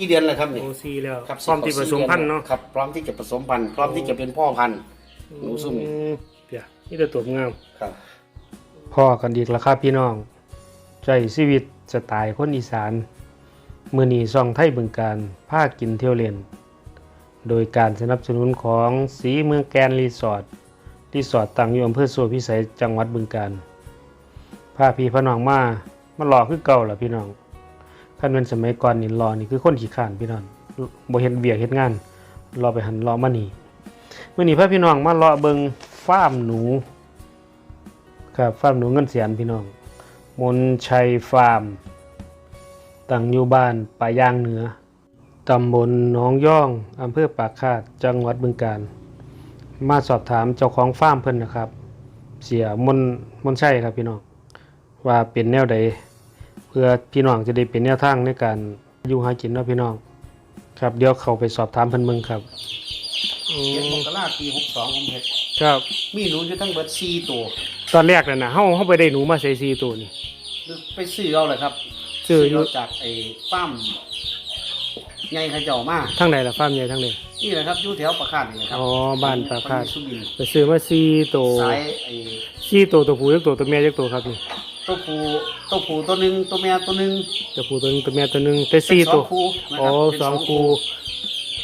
กี่เดือนแล้วครับนี่โอซีแล้วครับพร้อมที่ผสมพันธุ์เนาะครับพร้อมที่จะผสมพันธุ์พร้อมที่จะเป็นพ่อพันธุ์หนูซุ่มอืมเปียนี่แต่ตัวงาม ครับพ่อกันอีกแล้วครับพี่น้องใจชีวิตสไตล์คนอีสาน มือนีซองไทยบึงการภาคกินเที่ยวเล่น โดยการสนับสนุนของสีเมืองแกนรีสอร์ทรีสอร์ทตั้งอยู่อำเภอโซพิสัยจังหวัดบึงการพาพี่พน้องมามาหล่อคือเก่าล่ะพี่น้อง คันเป็นสมัยก่อนนี่รอนี่คือคนขี้ข้านพี่น้องบ่เฮ็ดเบียกเฮ็ดงาน รอไปหันรอมานี่มื้อนี้พาพี่น้องมาเลาะเบิงฟาร์มหนู ครับฟาร์มหนูเงินเสียนพี่น้อง มนชัยฟาร์มตั้งอยู่บ้านป่ายางเหนือตำบลหนองย่องอำเภอปากคาดจังหวัดบึงกาฬมาสอบถามเจ้าของฟาร์มเพิ่นนะครับ เสียมนมนชัยครับพี่น้องว่าเป็นแนวใด เพื่อพี่น้องจะได้เป็นแนวทางในการอยู่หากินเนาะพี่น้อง ครับเดี๋ยวเข้าไปสอบถามเพิ่นเบิ่งครับอืเจ็ดมมกราปีหกสองผมเห็ดครับ มีหนูอยู่ทั้งเบิดสี่ตัวตอนแรกน่ะนะเฮาเฮาไปได้หนูมาใส่ซีตัวนี่ไปซื้อเอาเลยครับซื้ออยู่เาจากไอ้ฟ้าร์มใหญ่ขเจ้ามาทั้งไหนล่ะฟาร์มใหญ่ทั้งไหน นี่แหละครับอยู่แถวประคาดนี่แหละครับอ๋อบ้านปากคาดสุบินทร์ไปซื้อมาซีตัวสายไอ้ซีตัวตัวผู้ยักตัวตัวแม่ยักตัวครับนี่ ตัวผู้ตัวผู้ตัวหนึ่งตัวแม่ตัวหนึ่งตัวผู้ตัวหนึงตัวแม่ตัวหนึงแต่ซีเป็นสตัอวงคู่นะอ๋อครับเป็นสองคู่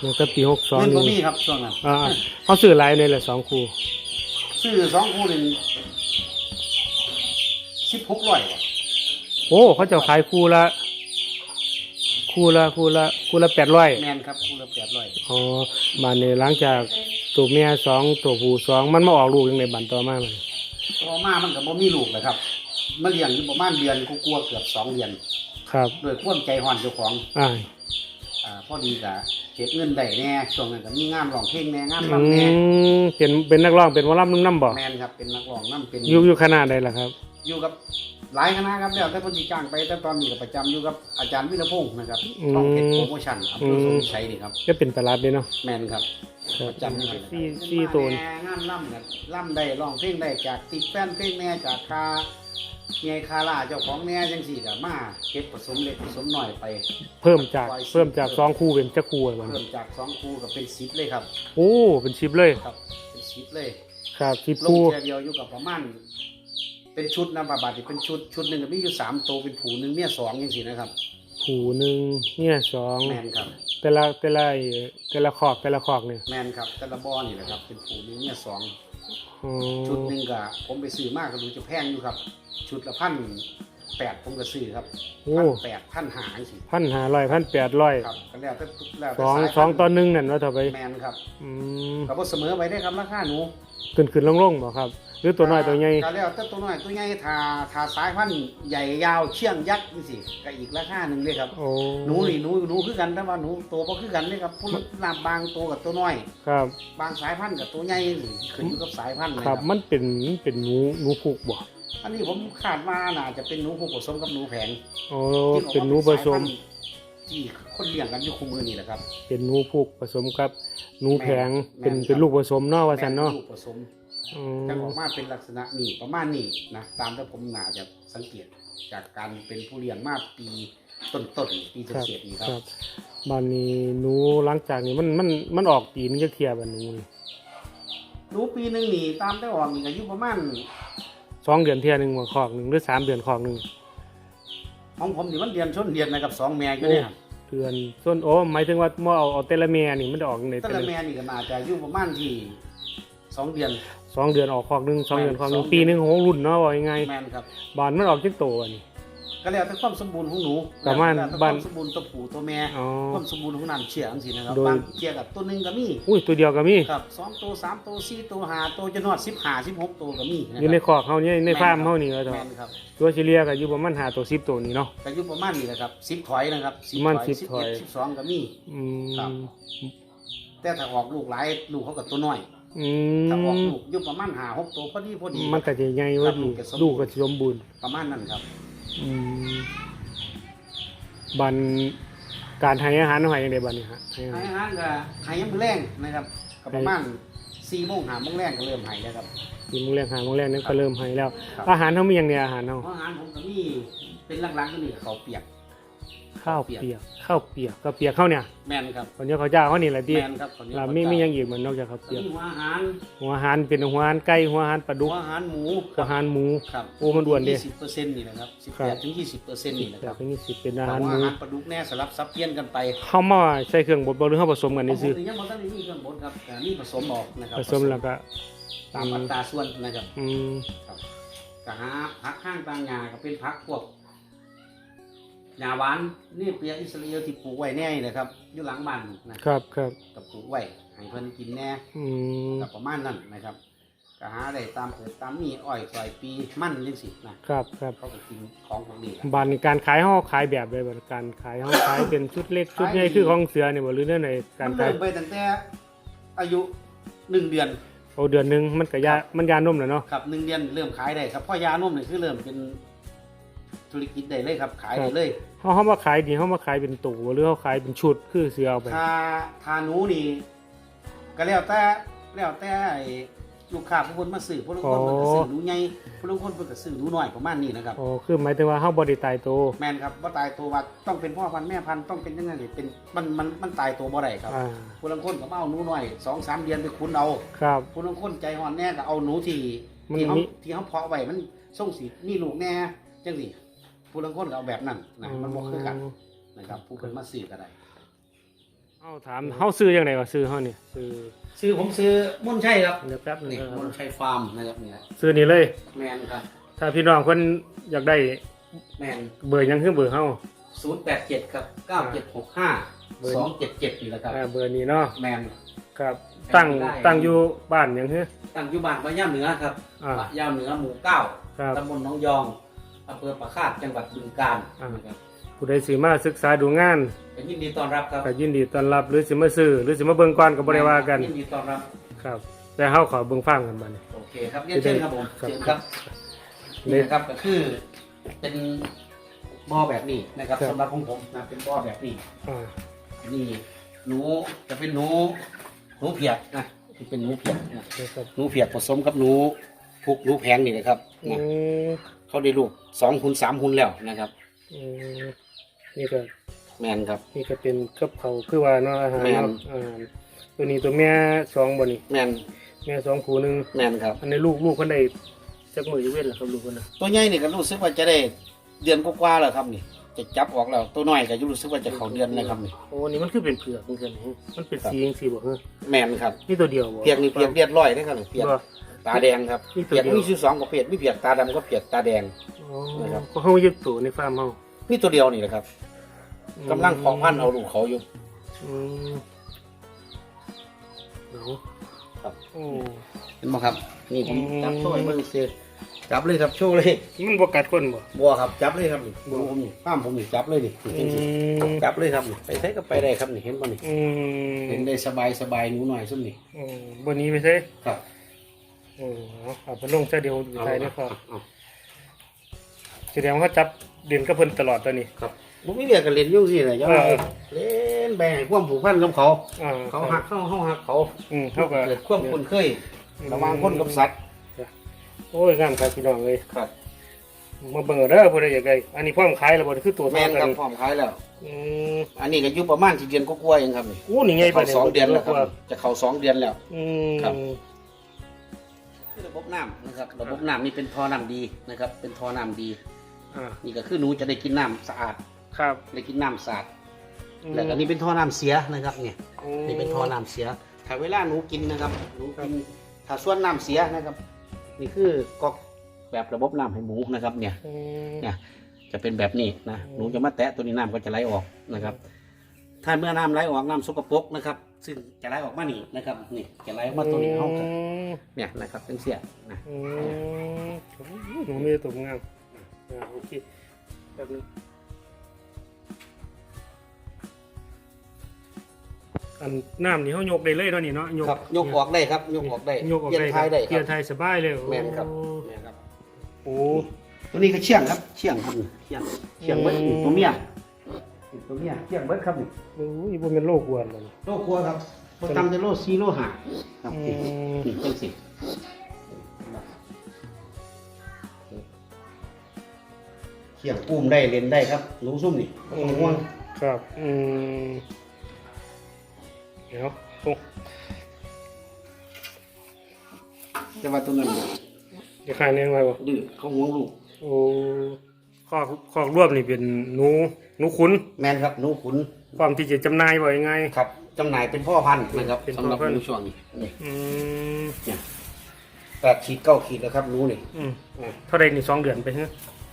เนี่ยก็ปีหกสองเงินบ่นี่มีครับช่วงนั้นอ่าเขาซื้อหลายเลยแหละสองคู่ซื้อสองคู่หนึ่งสิบหกร้อยโอ้เขาจะขายคู่ละคู่ละคู่ละคู่ละแปดร้อยแมนครับคู่ละแปดร้อยอ๋อมาเนี่ยหลังจากตัวแม่สองตัวผู้สองมันมาออกลูกยังในบันต่อมามันตัวมามันกับบ่มีลูกเลยครับ มาเลี้ยงอยู่ประมาณเดือนกูกลัวาๆเกือบสองเดือนครับโดยความใจห่อนเจ้าของอ่าอ่าพอดีกะเก็บเงินได้แน่ช่วงนั้นก็มีงานร้องเพลงแน่งานอืรำแน่มเป็นเป็นนักร้องเป็นวอลลัมน้ำๆบ่แมนครับเป็นนักร้องนํเป็นอยู่อยู่ขนาดใดล่ะครับ อยู่กับ หลายคณะครับแล้วแต่คนจีจ้างไปแต่ตอนนี้ก็ประจำอยู่กับอาจารย์วิรพงศ์นะครับอืม ต้องเพชรโปรโมชั่นอำเภอสมชัยนี่ครับ ก็เป็นตลาดเลยเนาะแมนครับครับประจำนี่ครับ ซี่ซี่ตัวนี่แม่งานล่ำกันล่ำได้ร้องเพลงได้จากติดแฟนเพลงแม่จากคาเมียคาร่าเจ้าของแม่จังสี่กับมาเก็บผสมเล็กผสมหน่อยไป เพิ่มจากเพิ่มจากสองคู่เป็นจะคู่อะไรบ้างเพิ่มจากสองคู่กับเป็นสิบเลยครับ โอ้เป็นชิปเลย ครับเป็นสิบเลยครับชิปลงคู่ เทียเดียวอยู่กับประมาณ เป็นชุดนะบาบาทเป็นชุดชุดหนึ่งก็มีอยู่สามตัวเป็นผูหนึ่งเนี่ยสองยังสี่นะครับ ผูหนึ่งเนี่ยสองแมนครับ แต่ละแต่ละแต่ละขอกแต่ละขอกเนี่ยแมนครับแต่ละบอนี่แหละครับ เป็นผูหนึ่งเนี่ยสองอ๋อชุดหนึ่งก็ผมไปซื้อมากก็ดูจะแพงอยู่ครับ ชุดละพัน แปดผมก็ซื้อครับโอ้ พันแปดพันหาสิพันห้าร้อยพันแปดร้อยครับก็แล้วแต่แล้วสแต่องสายสองพันธุ์ต่อหนึ่งนั่นว่าเท่าไปแมนครับอืมก็บ่เสมอไปได้ครับราคาหนูขึ้นขึ้นลงลงบ่ครับ หรือตัวน้อยตัวใหญ่ก็แล้วแต่ตัวน้อยตัวใหญ่ทาทาสายพันธุ์ใหญ่ยาวเชี่ยงยักษ์นี่สิก็อีกราคาหนึ่งเลยครับ โอ้หนูนี่หนูหนูคือกันแต่ว่าหนูโตบ่คือกันเลยครับผู้ลาบบางโตกับตัวน้อย ครับ บางสายพันธุ์กับตัวใหญ่นี่ขึ้นอยู่กับสายพันธุ์เลยคครัรับบมันเป็นมันเป็นหนูหนูผูกบ่ อันนี้ผมคาดว่าน่าจะเป็นหนูผูกผสมกับหนูแผงโอ้ที่บอกว่าเป็นหนูผสมสายพันธุ์ที่คนเลี้ยงกันอยู่คู่มือนี่แหละครับ เป็นหนูผูกผสมกับหนูแผงแม่นเป็นแม่นเป็นครับ ลูกผสมเนาะว่าซั่นเนาะแม่ลูกผสมอืจะอมอกมาเป็นลักษณะนี้ประมาณนี้นะตามที่ผมน่าจะสังเกตจากการเป็นผู้เลี้ยงมาปีต้นๆปีครับเศษๆนี่คครัรับบบ้านนี้หนูหลังจากนี้มันมันมันออกปีนึงจะเทียบอันหนูนี่หนูปีหนึ่งนี่ตามได้ออกนี่ก็อยู่ประมาณ สองเดือนเทียหนึงบ่คอกหนึงหรือสามเดือนคอกหนึงของผมนี่มันเดือนชนเดือนนะครับสองแม่อยู่เนี่ยครับเดือนส่วนโอ้หมายถึงว่าเมื่อเอาเอาแต่ละแม่นี่มันจะออกในแต่แต่ละละแม่นี่ก็น่าจะอยู่ประมาณที่สองเดือนสองเดือนออกคอกหนึงสองเดือนคอกหนึงสองเดือนปีหนึงโหรุ่นเนาะว่ายังไงแม่นครับบ้านมันออกจักโตอันนี้ ก็แล้วแต่ความสมบูรณ์ของหนูประมาณแล้วแต่คบ้านวามสมบูรณ์ตัวผู้ตัวแม่อ๋อความสมบูรณ์ของน้ำเชื่อจังซี่นะครับโดย บางเกี่ยกับตัวหนึงก็มีอุ้ยตัวเดียวก็มีครับสองตัวสามตัวสี่ตัวห้าตัวจนฮอดสิบห้าสิบหกตัวก็มีนะอยู่ในครับคอกเฮานี่ในฟาร์มเฮานี่ว่าเถแม่อะนครับตัวเฉลี่ยก็อยู่ประมาณ5ตัว10ตัวนี่เนาะ ก็อยู่ประมาณนี้แหละครับสิบถอยนะครับประมาณสิบ10ถอยสิบสองก็มี อืครับ มแต่ถ้าออกลูกหลายลูกเขากับตัวน้อย อืถ้าออกมลูกอยู่ประมาณห้าหกตัวพอดีพอดี มันก็จะใหญ่ว่าดีครับลูลูกกก็ก็สิสสมมบูบูรรณ์ณ์ประมาณนั้นครับอืม บันการให้อาหารเฮาให้จังไดบัดนี้ฮะให้อาให้หารอาหารก็ให้ยามมื้อแรงนะครับก็ประมาณสี่โมงห้าโมงแรงก็เริ่มให้แล้วครับ กินมื้อแรกหามื้อแรกนั้นก็เริ่มให้แล้ว ครับ อาหารเฮามีหยังเนี่ยอาหารเฮาอาหารผมก็มีเป็นหลักๆก็นี่ข้าวเปียก ข้าวเปียกข้าวเปียกข้าวเปียกข้าวเนี่ยแมนครับคนนี้เขาวเจ้าเขานี่แหละแมที่นครับคนนี้เราไม่มีหยังอีกเหมือนนอกจากข้าวก็เปียก มีหัวอาหารหัวหันเป็นหัวหันไก่หัวหันปลาดุหักวอาหารหมูหัวหันหมู ครับโอ้มันด่วนดิ ยี่สิบเปอร์เซ็นต์นี่นะครับสิบครัแปบดถึงยี่สิบเปอร์เซ็นต์นี่นะแต่ครับก็นี่สิเป็นอาแต่หารว่าหมูอาหารปลาดุกแน่สลับซับเปลี่ยนกันไปเข้ามาใส่เครื่องบดบ่หรือเฮาผสมกันนี่ซื้อผมยังบ่ทันได้มีเครื่องบดครับแต่นี่ผสมออกนะครับผสมแล้วก็ตามอัตราส่วนนะครับอืม ครับก็หาผักข้างต่างหญ้าก็เป็นผักพวก หญ้าหวานนี่เปียอิสราเอลที่ปลูกไว้แน่นี่นะครับอยู่หลังบ้านนะครับ ครับก็ปลูกไว้ให้เพิ่นกินแน่อืมก็ประมาณนั้นนะครับก็หาได้ตามเกิดตามมีอ้อยซอยปีมั่นจังสินะครับครับเขาก็กินของพวกนี้แหละบานในการขายเฮาขายแบบใดบ่การขายเฮาขายเป็นชุดเล็กชุดใหญ่คือของเสือนี่บ่หรือเรื่องไหนกามัรนขายเริ่มไปตั้งแต่อายุหนึ่งเดือน โอ้เดือนหนึงมันก็ยามันยานมแล้วเนาะ ครับหนึ่งเดือนเริ่มขายได้ครับเพ่อยานมนี่คือเริ่มเป็นธุรกิจได้เลยครับ ขายได้เลย เฮาเฮามาขายนี่เฮามาขายเป็นตู้หรือเฮาขายเป็นชุดคือเสือเอาไปถ้าถ้าหนูนี่ก็แล้วแต่แล้วแต่ไอ้ลูกค้าผู้คนมาซื้อผู้ลางคนเพิ่นก็ซื้อหนูใหญ่ผู้ลางคนเพิ่นก็ซื้อหนูน้อยประมาณนี้นะครับอ๋อคือหมายถึงว่าเฮาบ่ได้ตายโตวแม่นครับว่าตายตัวว่าต้องเป็นพ่อพันธุ์แม่พันธุ์ต้องเป็นยังไงนี่เป็นมันมันมันตายตัวบ่ได้ครับอ่าผู้ลางคนก็มาเอาหนูน้อยสองสามเดือนไปคุ้นเอาครับ ผู้ลางคนใจอ่อนแน่ก็เอาหนูที่มันที่เขามี ที่เขาเพาะไว้มันส่งสีมีลูกแน่จังสิ ผู้ลางคนก็เอาแบบนั้นนะมันบ่คือกันนะครับ ผู้เพิ่นมาซื้อก็ได้เฮาถามเฮาซื้อจังได๋ว่าซื้อเฮานี่ซื้อซื้อผมซื้อมุ่นใช่ครับเดี๋ยวแป๊บหนึงนี่นะคมุ่รันบชัยฟาร์มนะครับเนี่ยซื้อนี่เลย แมนครับ ถ้าพี่น้องเพิ่นอยากได้แมนเบอร์หยังคือเบอร์เฮาศูนย์แปดเจ็ดครับเก้าเจ็ดหกห้าเบอร์สองเจ็ดเจ็ดนี่แหละครับ อ่าเบอร์นี้เนาะแมน ครับ ตั้งได้ตั้งอยู่บ้านหยังคือตั้งอยู่บ้านวัดย่าเหนือครับอ่าวัดย่าเหนือหมู่เก้าครับ ตำบลหนองยอง อำเภอปะคาดจังหวัดบึงกาฬอ่านนะครับผู้ใดสิมาศึกษาดูงานก็ยินดีต้อนรับครับก็ยินดีต้อนรับหรือสิมาซื้อหรือสิมาเบิ่งก่อนก็บ่ได้ว่ากันยินดีต้อนรับครับ แต่เฮาขอเบิ่งฟังกันบัดนี้โอเคครับเรียนเชิญครับผมครับเชิญครับเนี่นี่ยนะครับก็คือเป็นบ่อแบบนี้นะครับครับสำหรับของผมนะเป็นบ่อแบบนี้อ่านี่หนูจะเป็นหนูหนูเพียกนะที่เป็นหนูเพียกนะนะครับหนูเพียกผสมกับหนูพุกหนูแพงนี่นะครับอืนะม เขาได้ลูกสองหุ่นสามหุ่นแล้วนะครับอืมนี่ก็แมนครับ นี่ก็เป็นกับเขาวคือว่าเนาะอาหารแม่น เนาะอาหารตัวนี้ตัวแม่สองบ่นี่แมนแม่สองคู่หนึงแมนครับ อันนี้ลูกลูกเพิ่นได้จักมื้ออยู่เว้นล่ะครับลูกเพิ่นน่ะตัวใหญ่นี่ก็รู้สึกว่าจะได้เดือนกว่าๆแล้วครับนี่ จะจับออกแล้วตัวน้อยก็รู้สึกว่าจะเข้าเดือนนะครับนี่ โอ้นี่มันคือเป็นเผือกจังซี่นี่มันเป็นสีจังซี่บ่ฮะแมนครับนี่ตัวเดียวบ่เพียกนี่เพียกเรียดร้อยนะครับนี่เพียกบ่ ตาแดงครับนี่ตัวเพียกเดียว มีสิบสองกับเพียกมีเพียกตาดำก็เพียกตาแดง อ๋อนะครับ ก็เฮายึดตัวในฟาร์มเฮามีตัวเดียวนี่แหละครับกำลังเพาะพันธุ์เอาลูกเขาอยู่ อืมเอาครับ โอ้ เห็นไหมครับ นี่ผมอืม จับโซ่ให้เบิ่งเสียจับเลยครับโชว์เลยมันบ่กัดคนบ่บัวครับจับเลยครับนี่ดูผมนี่ป้ามผมนี่จับเลยนี่อืมจับเลยครับนี่ไปใช้ก็ไปได้ครับนี่เห็นป่ะนี่อืมเห็นได้สบายสบายหนูหน่อยสุดนี่อืมบ่หนี้ไปใช่ครับ โอ้เอาไปลงซะเดียวอยู่ไทยนะครับเอาแสดงว่าเขาจับเด่นกับเพิ่นตลอดตอนนี้ ครับผมไม่เรียกกันเล่นอยุ่งสิเลยยังเออ เล่นไปให้ความผูกพันกับเขา อ่าเขาหักเข้าเขาหักเขาอืมเขาก็เกิดความคุ้นเคยระหว่างคนกับสัตว์โอ้ยงามครับพี่น้องเลยครับ มาเบิ่งเด้อผู้ใดอยากได้อันนี้พร้อมขายแล้วบ่นี่คือตัวแมเท่านกัครับนพร้อมขายแล้ว อืมอันนี้ก็อยู่ประมาณที่เดือนกว่าๆเองครับนี่โอ้นี่ไงจะเข้าสองเดือนแล้วครับ จะเข้าสองเดือนแล้ว อืมครับ คือระบบน้ำนะครับ ระบบน้ำนี่เป็นท่อน้ำดีนะครับ เป็นท่อน้ำดี อ่านี่ก็คือหนูจะได้กินน้ำสะอาด ครับได้กินน้ำสะอาด แล้วก็นี่เป็นท่อน้ำเสียนะครับเนี่ย อืม นี่เป็นท่อน้ำเสีย ถ้าเวลาหนูกินนะครับ หนูกิน ถ้าส่วนน้ำเสียนะครับ นี่คือก๊อกแบบระบบน้ำให้หมูนะครับเนี่ย อืม เนี่ยจะเป็นแบบนี้นะ หนูจะมาแตะตัวนี้น้ำก็จะไหลออกนะครับ ถ้าเมื่อน้ำไหลออกน้ำสกปรกนะครับ ซึ่งจะไหลออกมานี่นะครับนี่จะไหลออกมาตัวนี้เขาก็อืมเนี่ยนะครับเป็นเสียนะอืมโอ้ยหนูมีตัวงามอ่าโอเคแป๊บนึงอันน้ำนี่เขายกได้เลยเนาะนี่เนาะยกครับยกออกได้ครับยกออกได้ยกออกเปลี่ยนได้ท้ายได้เปคลี่ยรันบไทยสบายเลยแม่นครับโอ้แม่นครับ โอ้ ตัวนี้ก็เชี่ยงครับ เชี่ยงครับนี่เชี่ยงเชี่ยงเบิดอืมนี่ตัวเมีย นี่ตัวเมียเชี่ยงเบิดครับนี่โอ้ยบ่แม่นโลกวนแล้วนี่โลครัวครับพอทำจะโลซีโลหะครับอืนี่มนี่จังสิเคลี้ยงอุ้มได้เล่นได้ครับหนูซุ่มนี่บ่ต้องห่วงครับ อืมเดี๋ยวโอ้แต่ว่าตัวนั้นเดี๋ยวขายเลี้ยงไว้บ่ดื้อเขาห่วงลูกโอ้ ข้อข้อรวบนี่เป็นหนูหนูขุนแม่นครับหนูขุนความที่จะจำหน่ายบ่ยังไง ครับจำหน่ายเป็นพ่อพันธุ์นะครับเป็นพ่อสำหรับพันธุ์ หนูช่วงนี้นี่อืมเนี่ยแปดขีดเก้าขีดแล้วครับหนูนี่อืมเท่าใดนี่สองเดือนไปฮะ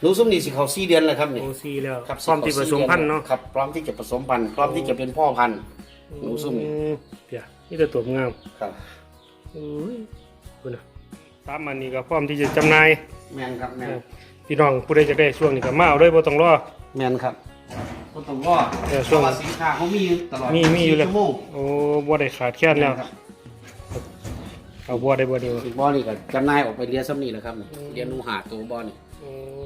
หนูซุ่มนี่สิเขาสี่เดือนแล้วครับนี่ โอ้ซีแล้วครับพร้อมที่ผสมพันธุ์เนาะครับพร้อมที่จะผสมพันธุ์พร้อมที่จะเป็นพ่อพันธุ์หนูซุ่มนี่อืเดี๋ยวนี่แต่ตัวงามครับ อุ้ยคุณน่ะสามอันนี้ก็พร้อมที่จะจำหน่าย แมนครับแมน พี่น้องผู้ใดจะได้ช่วงนี้ก็มาเอาเลยบ่ต้องรอ แมนครับก็ต้องรอเดี๋ยวช่วงเพราะสินค้าเขามีอยู่ตลอดมีมีอยู่แล้ว 24ชั่วโมงโอ้บ่ได้ขาดแคลนแล้วครับเอาบ่ได้บ่ดีวะอีกบ่อนี่ก็จำหน่ายออกไปเรียนซ้ำนี่แหละครับเรียนหนูหาตัวบ่อนี่ อืม